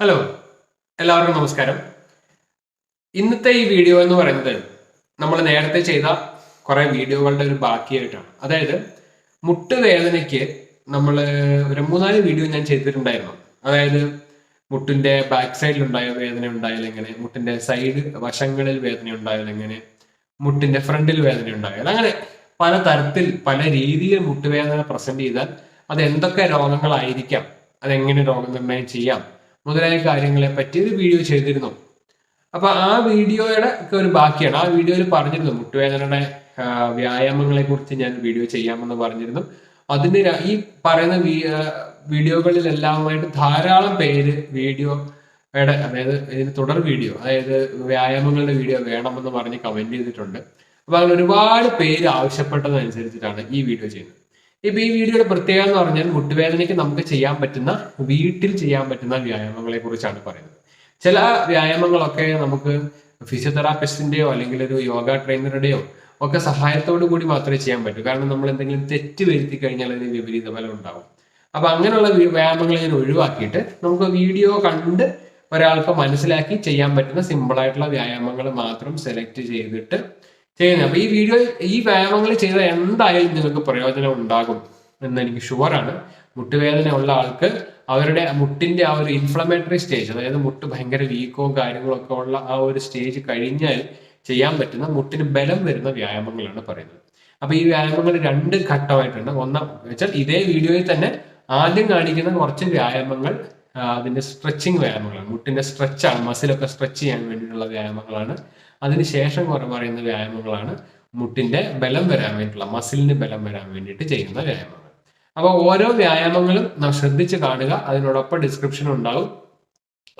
Hello എല്ലാവർക്കും നമസ്കാരം. ഇന്നത്തെ ഈ വീഡിയോ എന്ന് പറയുന്നത് നമ്മൾ നേരത്തെ ചെയ്ത കുറെ വീഡിയോകളുടെ ഒരു ബാക്കിയായിട്ടാണ്. അതായത് മുട്ടുവേദനയ്ക്ക് നമ്മൾ ഒരു മൂന്നാൽ വീഡിയോ ഞാൻ ചെയ്തിട്ടുണ്ടായിരുന്നു. അതായത് മുട്ടിന്റെ ബാക്ക് സൈഡിൽ ഉണ്ടായ വേദന ഉണ്ടായാൽ എങ്ങനെ മുട്ടിന്റെ സൈഡ് വശങ്ങളിൽ വേദന ഉണ്ടായാൽ എങ്ങനെ മുട്ടിന്റെ ഫ്രണ്ടിൽ വേദന ഉണ്ടായാൽ അങ്ങനെ പല തരത്തിൽ പല രീതിയിൽ മുട്ടുവേദന പ്രസന്റ് ചെയ്താൽ അത് എന്തൊക്കെ രോഗങ്ങളായിരിക്കാം അതെങ്ങനെ രോഗനിർണയം ചെയ്യാം മുതലായ കാര്യങ്ങളെ പറ്റി ഒരു വീഡിയോ ചെയ്തിരുന്നു. അപ്പൊ ആ വീഡിയോയുടെ ഒക്കെ ഒരു ബാക്കിയാണ്. ആ വീഡിയോയിൽ പറഞ്ഞിരുന്നു മുട്ടുവേദനയുടെ വ്യായാമങ്ങളെ കുറിച്ച് ഞാൻ വീഡിയോ ചെയ്യാമെന്ന് പറഞ്ഞിരുന്നു. അതിന് ഈ പറയുന്ന വീഡിയോകളിലെല്ലാമായിട്ട് ധാരാളം പേര് വീഡിയോ അതായത് ഇതിന് തുടർ വീഡിയോ അതായത് വ്യായാമങ്ങളുടെ വീഡിയോ വേണമെന്ന് പറഞ്ഞ് കമന്റ് ചെയ്തിട്ടുണ്ട്. അപ്പൊ അങ്ങനെ ഒരുപാട് പേര് ആവശ്യപ്പെട്ടതനുസരിച്ചിട്ടാണ് ഈ വീഡിയോ ചെയ്യുന്നത്. ഇപ്പൊ ഈ വീഡിയോയുടെ പ്രത്യേകത എന്ന് പറഞ്ഞാൽ മുട്ടുവേദനയ്ക്ക് നമുക്ക് ചെയ്യാൻ പറ്റുന്ന വീട്ടിൽ ചെയ്യാൻ പറ്റുന്ന വ്യായാമങ്ങളെ കുറിച്ചാണ് പറയുന്നത്. ചില വ്യായാമങ്ങളൊക്കെ നമുക്ക് ഫിസിയോതെറാപ്പിസ്റ്റിന്റെയോ അല്ലെങ്കിൽ ഒരു യോഗ ട്രെയിനറുടെയോ ഒക്കെ സഹായത്തോടു കൂടി മാത്രമേ ചെയ്യാൻ പറ്റൂ. കാരണം നമ്മൾ എന്തെങ്കിലും തെറ്റ് വരുത്തി കഴിഞ്ഞാൽ അതിന് വിപരീത ഫലം ഉണ്ടാവും. അപ്പൊ അങ്ങനെയുള്ള വ്യ- വ്യായാമങ്ങൾ ഞാൻ ഒഴിവാക്കിയിട്ട് നമുക്ക് വീഡിയോ കണ്ട് ഒരാൾക്ക് മനസ്സിലാക്കി ചെയ്യാൻ പറ്റുന്ന സിമ്പിൾ ആയിട്ടുള്ള വ്യായാമങ്ങൾ മാത്രം സെലക്ട് ചെയ്തിട്ട് ചെയ്യുന്നത്. അപ്പൊ ഈ വീഡിയോ ഈ വ്യായാമങ്ങൾ ചെയ്ത എന്തായാലും നിങ്ങൾക്ക് പ്രയോജനം ഉണ്ടാകും എന്ന് എനിക്ക് ഷുവറാണ് മുട്ടുവേദന ഉള്ള ആൾക്ക് അവരുടെ മുട്ടിന്റെ ആ ഒരു ഇൻഫ്ലമേറ്ററി സ്റ്റേജ് അതായത് മുട്ട് ഭയങ്കര വീക്കോ കാര്യങ്ങളോ ഒക്കെ ഉള്ള ആ ഒരു സ്റ്റേജ് കഴിഞ്ഞാൽ ചെയ്യാൻ പറ്റുന്ന മുട്ടിന് ബലം വരുന്ന വ്യായാമങ്ങളാണ് പറയുന്നത്. അപ്പൊ ഈ വ്യായാമങ്ങൾ രണ്ട് ഘട്ടമായിട്ടുണ്ട്. ഒന്നാം വെച്ചാൽ ഇതേ വീഡിയോയിൽ തന്നെ ആദ്യം കാണിക്കുന്ന കുറച്ച് വ്യായാമങ്ങൾ അതിന്റെ സ്ട്രെച്ചിങ് വ്യായാമങ്ങളാണ്. മുട്ടിന്റെ സ്ട്രെച്ചാണ് മസിലൊക്കെ സ്ട്രെച്ച് ചെയ്യാൻ വേണ്ടിയിട്ടുള്ള വ്യായാമങ്ങളാണ്. അതിനുശേഷം കുറെ പറയുന്ന വ്യായാമങ്ങളാണ് മുട്ടിന്റെ ബലം വരാൻ വേണ്ടിയിട്ടുള്ള മസിലിന് ബലം വരാൻ വേണ്ടിയിട്ട് ചെയ്യുന്ന വ്യായാമങ്ങൾ. അപ്പോൾ ഓരോ വ്യായാമങ്ങളും നാം ശ്രദ്ധിച്ച് കാണുക അതിനോടൊപ്പം ഡിസ്ക്രിപ്ഷൻ ഉണ്ടാവും.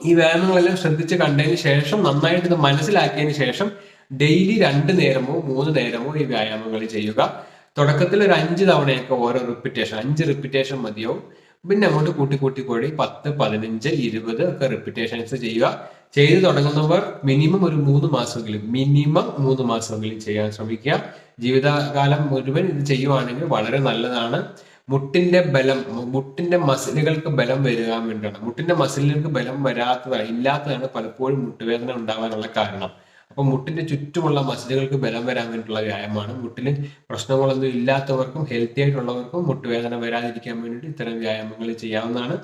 ഈ വ്യായാമങ്ങളെല്ലാം ശ്രദ്ധിച്ച് കണ്ടതിന് ശേഷം നന്നായിട്ട് ഇത് മനസ്സിലാക്കിയതിന് ശേഷം ഡെയിലി രണ്ട് നേരമോ മൂന്ന് നേരമോ ഈ വ്യായാമങ്ങൾ ചെയ്യുക. തുടക്കത്തിൽ ഒരു അഞ്ച് തവണയൊക്കെ ഓരോ റിപ്പിറ്റേഷൻ അഞ്ച് റിപ്പിറ്റേഷൻ മതിയാവും. പിന്നെ അങ്ങോട്ട് കൂട്ടി കൂട്ടി കൂടി പത്ത് പതിനഞ്ച് ഇരുപത് ഒക്കെ റിപ്പിറ്റേഷൻസ് ചെയ്യുക. ചെയ്തു തുടങ്ങുന്നവർ മിനിമം ഒരു മൂന്ന് മാസമെങ്കിലും മിനിമം മൂന്ന് മാസമെങ്കിലും ചെയ്യാൻ ശ്രമിക്കുക. ജീവിതകാലം മുഴുവൻ ഇത് ചെയ്യുവാണെങ്കിൽ വളരെ നല്ലതാണ്. മുട്ടിന്റെ ബലം മുട്ടിന്റെ മസിലുകൾക്ക് ബലം വരാൻ വേണ്ടിയാണ് മുട്ടിന്റെ മസിലുകൾക്ക് ബലം വരാത്തതാണ് ഇല്ലാത്തതാണ് പലപ്പോഴും മുട്ടുവേദന ഉണ്ടാവാനുള്ള കാരണം. അപ്പൊ മുട്ടിന്റെ ചുറ്റുമുള്ള മസിലുകൾക്ക് ബലം വരാൻ വേണ്ടിയിട്ടുള്ള വ്യായാമമാണ്. മുട്ടിന് പ്രശ്നങ്ങളൊന്നും ഇല്ലാത്തവർക്കും ഹെൽത്തി ആയിട്ടുള്ളവർക്കും മുട്ടുവേദന വരാതിരിക്കാൻ വേണ്ടിയിട്ട് ഇത്തരം വ്യായാമങ്ങൾ ചെയ്യാവുന്നതാണ്.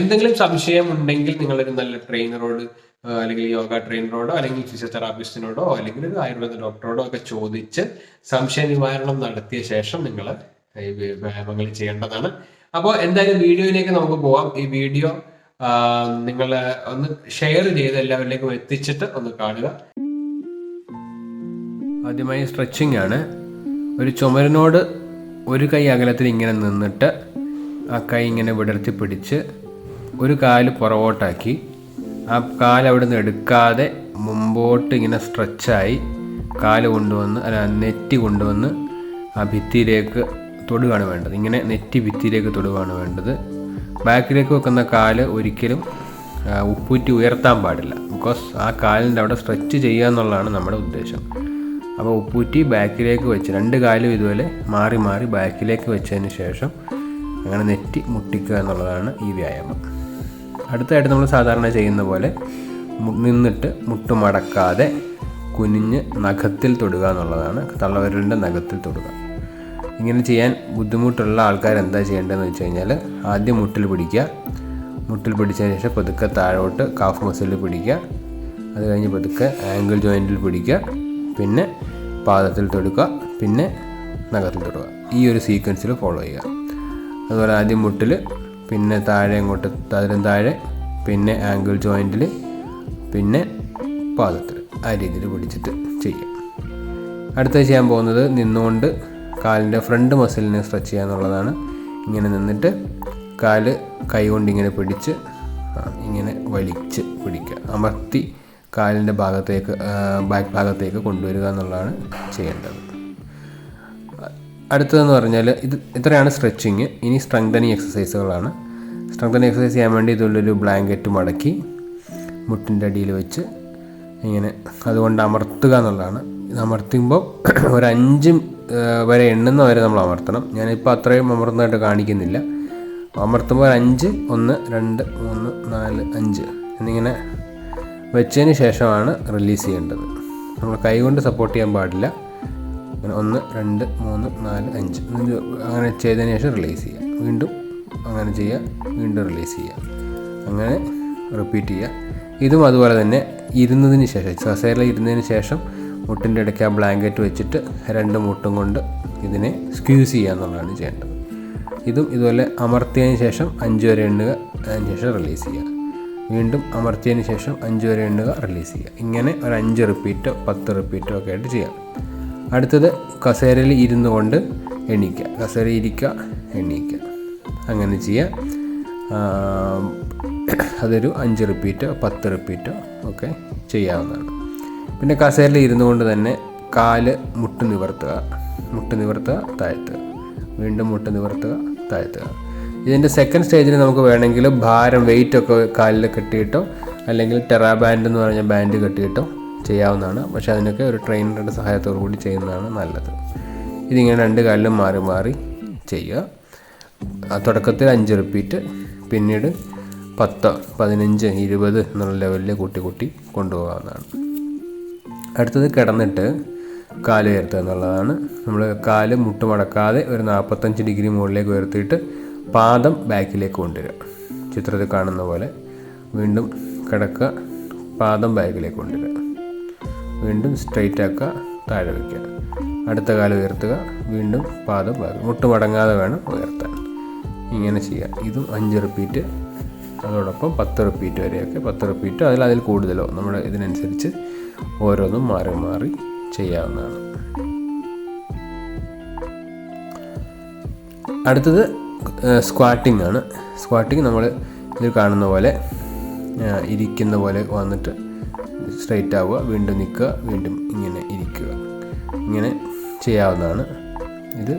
എന്തെങ്കിലും സംശയം ഉണ്ടെങ്കിൽ നിങ്ങളൊരു നല്ല ട്രെയിനറോട് അല്ലെങ്കിൽ യോഗ ട്രെയിനറോടോ അല്ലെങ്കിൽ ഫിസിയോതെറാപ്പിസ്റ്റിനോടോ അല്ലെങ്കിൽ ഒരു ആയുർവേദ ഡോക്ടറോടോ ഒക്കെ ചോദിച്ച് സംശയ നിവാരണം നടത്തിയ ശേഷം നിങ്ങൾ വ്യായാമങ്ങൾ ചെയ്യേണ്ടതാണ്. അപ്പോൾ എന്തായാലും വീഡിയോയിലേക്ക് നമുക്ക് പോവാം. ഈ വീഡിയോ നിങ്ങൾ ഒന്ന് ഷെയർ ചെയ്ത് എല്ലാവരിലേക്കും എത്തിച്ചിട്ട് ഒന്ന് കാണുക. ആദ്യമായി സ്ട്രെച്ചിങ് ആണ്. ഒരു ചുമരിനോട് ഒരു കൈ അകലത്തിൽ ഇങ്ങനെ നിന്നിട്ട് ആ കൈ ഇങ്ങനെ വിടർത്തി പിടിച്ച് ഒരു കാൽ പുറകോട്ടാക്കി. ആ കാൽ അവിടെ നിന്ന് എടുക്കാതെ മുമ്പോട്ട് ഇങ്ങനെ സ്ട്രെച്ചായി കാൽ കൊണ്ടുവന്ന് അല്ല നെറ്റി കൊണ്ടുവന്ന് ആ ഭിത്തിയിലേക്ക് തൊടുകയാണ് വേണ്ടത്. ഇങ്ങനെ നെറ്റി ഭിത്തിയിലേക്ക് തൊടുകയാണ് വേണ്ടത്. ബാക്കിലേക്ക് വെക്കുന്ന കാൽ ഒരിക്കലും ഉപ്പൂറ്റി ഉയർത്താൻ പാടില്ല. ബിക്കോസ് ആ കാലിന്റെ അവിടെ സ്ട്രെച്ച് ചെയ്യുക എന്നുള്ളതാണ് നമ്മുടെ ഉദ്ദേശം. അപ്പോൾ ഉപ്പൂറ്റി ബാക്കിലേക്ക് വെച്ച് രണ്ട് കാലും ഇതുപോലെ മാറി മാറി ബാക്കിലേക്ക് വെച്ചതിന് ശേഷം അങ്ങനെ നെറ്റി മുട്ടിക്കുക എന്നുള്ളതാണ് ഈ വ്യായാമം. അടുത്തായിട്ട് നമ്മൾ സാധാരണ ചെയ്യുന്ന പോലെ നിന്നിട്ട് മുട്ട് മടക്കാതെ കുനിഞ്ഞ് നഖത്തിൽ തൊടുക എന്നുള്ളതാണ്. തള്ളവരലിന്റെ നഖത്തിൽ തൊടുക. ഇങ്ങനെ ചെയ്യാൻ ബുദ്ധിമുട്ടുള്ള ആൾക്കാർ എന്താ ചെയ്യേണ്ടതെന്ന് വെച്ച് കഴിഞ്ഞാൽ ആദ്യം മുട്ടിൽ പിടിക്കുക. മുട്ടിൽ പിടിച്ചതിന് ശേഷം പതുക്കെ താഴോട്ട് കാഫ് മസിലിൽ പിടിക്കുക. അത് കഴിഞ്ഞ് പതുക്കെ ആംഗിൾ ജോയിന്റിൽ പിടിക്കുക. പിന്നെ പാദത്തിൽ തൊടുക്കുക പിന്നെ നഖത്തിൽ തൊടുക. ഈ ഒരു സീക്വൻസിൽ ഫോളോ ചെയ്യുക. അതുപോലെ ആദ്യം മുട്ടിൽ പിന്നെ താഴെ അങ്ങോട്ട് അതിലും താഴെ പിന്നെ ആംഗിൾ ജോയിന്റിൽ പിന്നെ പാദത്തിൽ ആ രീതിയിൽ പിടിച്ചിട്ട് ചെയ്യുക. അടുത്ത ചെയ്യാൻ പോകുന്നത് നിന്നുകൊണ്ട് കാലിന്റെ ഫ്രണ്ട് മസിലിനെ സ്ട്രെച്ച് ചെയ്യുക എന്നുള്ളതാണ്. ഇങ്ങനെ നിന്നിട്ട് കാൽ കൈ കൊണ്ട് ഇങ്ങനെ പിടിച്ച് ഇങ്ങനെ വലിച്ച് പിടിക്കുക. അമർത്തി കാലിന്റെ ഭാഗത്തേക്ക് ബാക്ക് ഭാഗത്തേക്ക് കൊണ്ടുവരിക എന്നുള്ളതാണ് ചെയ്യേണ്ടത്. അടുത്തതെന്ന് പറഞ്ഞാൽ ഇത് ഇത്രയാണ് സ്ട്രെച്ചിങ്. ഇനി സ്ട്രെങ്തനിങ് എക്സസൈസുകളാണ്. സ്ട്രെങ്തനിങ് എക്സസൈസ് ചെയ്യാൻ വേണ്ടി ഇതുള്ളൊരു ബ്ലാങ്കറ്റ് മടക്കി മുട്ടിന്റെ അടിയിൽ വെച്ച് ഇങ്ങനെ അതുകൊണ്ട് അമർത്തുക എന്നുള്ളതാണ്. അമർത്തുമ്പോൾ ഒരു അഞ്ച് വരെ എണ്ണുന്ന വരെ നമ്മൾ അമർത്തണം. ഞാനിപ്പോൾ അത്രയും അമർന്നതായിട്ട് കാണിക്കുന്നില്ല. അമർത്തുമ്പോൾ ഒരു അഞ്ച് ഒന്ന് രണ്ട് മൂന്ന് നാല് അഞ്ച് എന്നിങ്ങനെ വെച്ചതിന് ശേഷമാണ് റിലീസ് ചെയ്യേണ്ടത്. നമ്മൾ കൈകൊണ്ട് സപ്പോർട്ട് ചെയ്യാൻ പാടില്ല. അങ്ങനെ ഒന്ന് രണ്ട് മൂന്ന് നാല് അഞ്ച്. അങ്ങനെ ചെയ്തതിന് ശേഷം റിലീസ് ചെയ്യുക വീണ്ടും അങ്ങനെ ചെയ്യുക വീണ്ടും റിലീസ് ചെയ്യുക. അങ്ങനെ റിപ്പീറ്റ് ചെയ്യുക. ഇതും അതുപോലെ തന്നെ ഇരുന്നതിന് ശേഷം കസേരയിൽ ഇരുന്നതിന് ശേഷം മുട്ടിന്റെ ഇടയ്ക്ക് ആ ബ്ലാങ്കറ്റ് വെച്ചിട്ട് രണ്ട് മുട്ടും കൊണ്ട് ഇതിനെ സ്ക്യൂസ് ചെയ്യുക എന്നുള്ളതാണ് ചെയ്യേണ്ടത്. ഇതും ഇതുപോലെ അമർത്തിയതിന് ശേഷം അഞ്ച് വരെ എണ്ണുക അതിന് ശേഷം റിലീസ് ചെയ്യുക. വീണ്ടും അമർത്തിയതിന് ശേഷം അഞ്ച് വരെ എണ്ണുക റിലീസ് ചെയ്യുക. ഇങ്ങനെ ഒരു അഞ്ച് റിപ്പീറ്റോ പത്ത് റിപ്പീറ്റോ ഒക്കെ ആയിട്ട് ചെയ്യാം. അടുത്തത് കസേരയിൽ ഇരുന്നു കൊണ്ട് എണീക്കുക. കസേര ഇരിക്കുക എണീക്കുക. അങ്ങനെ ചെയ്യുക അതൊരു അഞ്ച് റിപ്പീറ്റോ പത്ത് റിപ്പീറ്റോ ഒക്കെ ചെയ്യാവുന്നതാണ്. പിന്നെ കസേരയിൽ ഇരുന്നു കൊണ്ട് തന്നെ കാൽ മുട്ട് നിവർത്തുക. മുട്ട് നിവർത്തുക താഴ്ത്തുക. വീണ്ടും മുട്ട് നിവർത്തുക താഴ്ത്തുക. ഇതിന്റെ സെക്കൻഡ് സ്റ്റേജിൽ നമുക്ക് വേണമെങ്കിൽ ഭാരം വെയിറ്റ് ഒക്കെ കാലിൽ കെട്ടിയിട്ടോ അല്ലെങ്കിൽ ടെറാ ബാൻഡ് എന്ന് പറഞ്ഞ ബാൻഡ് കെട്ടിയിട്ടോ ചെയ്യാവുന്നതാണ്. പക്ഷേ അതിനൊക്കെ ഒരു ട്രെയിനറുടെ സഹായത്തോടു കൂടി ചെയ്യുന്നതാണ് നല്ലത്. ഇതിങ്ങനെ രണ്ട് കാലിലും മാറി മാറി ചെയ്യുക. തുടക്കത്തിൽ അഞ്ച് റിപ്പീറ്റ് പിന്നീട് പത്ത് പതിനഞ്ച് ഇരുപത് എന്നുള്ള ലെവലിൽ കൂട്ടി കൂട്ടി കൊണ്ടുപോകാവുന്നതാണ്. അടുത്തത് കിടന്നിട്ട് കാൽ ഉയർത്തുക എന്നുള്ളതാണ്. നമ്മൾ കാൽ മുട്ട് മടക്കാതെ ഒരു നാൽപ്പത്തഞ്ച് ഡിഗ്രി മുകളിലേക്ക് ഉയർത്തിയിട്ട് പാദം ബാക്കിലേക്ക് കൊണ്ടുവരിക. ചിത്രത്തിൽ കാണുന്ന പോലെ വീണ്ടും കിടക്കുക പാദം ബാക്കിലേക്ക് കൊണ്ടുവരിക. വീണ്ടും സ്ട്രെയിറ്റ് ആക്കുക താഴെ വയ്ക്കുക. അടുത്ത കാലം ഉയർത്തുക വീണ്ടും പാദം ബാക്കി. മുട്ട് മടങ്ങാതെ വേണം ഉയർത്താൻ. ഇങ്ങനെ ചെയ്യുക. ഇതും അഞ്ച് റിപ്പീറ്റ് അതോടൊപ്പം പത്ത് റിപ്പീറ്റ് വരെയൊക്കെ. പത്ത് റിപ്പീറ്റ് അതിൽ അതിൽ കൂടുതലോ. നമ്മുടെ ഇതിനനുസരിച്ച് ഓരോന്നും മാറി മാറി ചെയ്യാവുന്നതാണ്. അടുത്തത് സ്ക്വാട്ടിംഗ് ആണ്. സ്ക്വാട്ടിംഗ് നമ്മൾ ഇതിൽ കാണുന്ന പോലെ ഇരിക്കുന്ന പോലെ വന്നിട്ട് സ്ട്രെയിറ്റ് ആവുക വീണ്ടും നിൽക്കുക വീണ്ടും ഇങ്ങനെ ഇരിക്കുക. ഇങ്ങനെ ചെയ്യാവുന്നതാണ്. ഇത്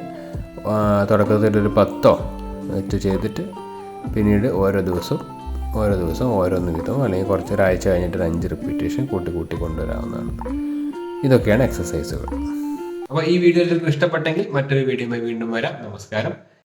തുടക്കത്തിൽ ഒരു പത്തോ വെച്ച് ചെയ്തിട്ട് പിന്നീട് ഓരോ ദിവസവും ഓരോ ദിവസവും ഓരോന്ന് വീതം അല്ലെങ്കിൽ കുറച്ച് ഒരാഴ്ച കഴിഞ്ഞിട്ട് അഞ്ച് റിപ്പീറ്റേഷൻ കൂട്ടി കൂട്ടി കൊണ്ടുവരാവുന്നതാണ്. ഇതൊക്കെയാണ് എക്സസൈസുകൾ അപ്പോൾ ഈ വീഡിയോ നിങ്ങൾക്ക് ഇഷ്ടപ്പെട്ടെങ്കിൽ മറ്റൊരു വീഡിയോയുമായി വീണ്ടും വരാം. നമസ്കാരം.